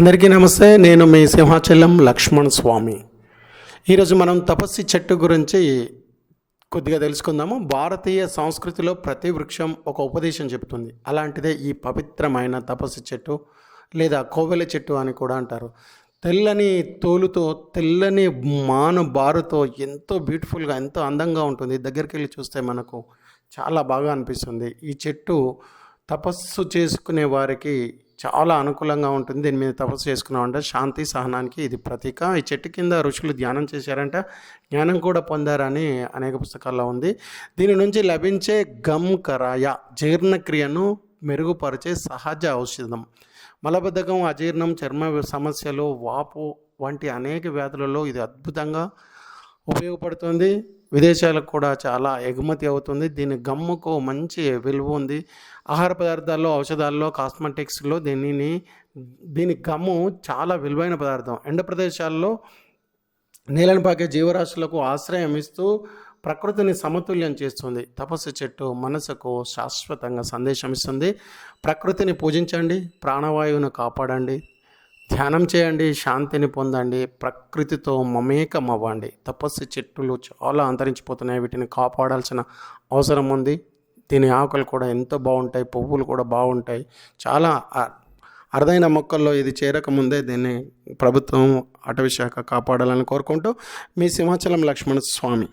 అందరికీ నమస్తే నేను మీ సింహాచలం లక్ష్మణ్ స్వామి. ఈరోజు మనం తపస్సి చెట్టు గురించి కొద్దిగా తెలుసుకుందాము. భారతీయ సంస్కృతిలో ప్రతి వృక్షం ఒక ఉపదేశం చెబుతుంది. అలాంటిదే ఈ పవిత్రమైన తపస్సు చెట్టు లేదా కోవెల చెట్టు అని కూడా అంటారు. తెల్లని తోలుతో తెల్లని మాను బారుతో ఎంతో బ్యూటిఫుల్గా ఎంతో అందంగా ఉంటుంది. దగ్గరికి వెళ్ళి చూస్తే మనకు చాలా బాగా అనిపిస్తుంది. ఈ చెట్టు తపస్సు చేసుకునే వారికి చాలా అనుకూలంగా ఉంటుంది. దీని మీద తపస్సు చేసుకున్నామంటే శాంతి సహనానికి ఇది ప్రతీక. ఈ చెట్టు కింద ఋషులు ధ్యానం చేశారంట. జ్ఞానం కూడా పొందారని అనేక పుస్తకాల్లో ఉంది. దీని నుంచి లభించే గమ్ కరాయ జీర్ణక్రియను మెరుగుపరిచే సహజ ఔషధం. మలబద్ధకం అజీర్ణం చర్మ సమస్యలు వాపు వంటి అనేక వ్యాధులలో ఇది అద్భుతంగా ఉపయోగపడుతుంది. విదేశాలకు కూడా చాలా ఎగుమతి అవుతుంది. దీని గమ్ముకు మంచి విలువ ఉంది. ఆహార పదార్థాల్లో ఔషధాల్లో కాస్మెటిక్స్లో దీనిని దీని గమ్ము చాలా విలువైన పదార్థం. ఎండ ప్రదేశాల్లో నీళ్ళని పాకే జీవరాశులకు ఆశ్రయం ఇస్తూ ప్రకృతిని సమతుల్యం చేస్తుంది. తపస్సు చెట్టు మనసుకు శాశ్వతంగా సందేశం ఇస్తుంది ప్రకృతిని పూజించండి. ప్రాణవాయువును కాపాడండి. ధ్యానం చేయండి శాంతిని పొందండి ప్రకృతితో మమేకం అవ్వండి తపస్సు చెట్టులు చాలా అంతరించిపోతున్నాయి. వీటిని కాపాడాల్సిన అవసరం ఉంది. దీని ఆకులు కూడా ఎంతో బాగుంటాయి పువ్వులు కూడా బాగుంటాయి. చాలా అరుదైన మొక్కల్లో ఇది చేరకముందే దీన్ని ప్రభుత్వం అటవీ శాఖ కాపాడాలని కోరుకుంటూ మీ సింహాచలం లక్ష్మణ స్వామి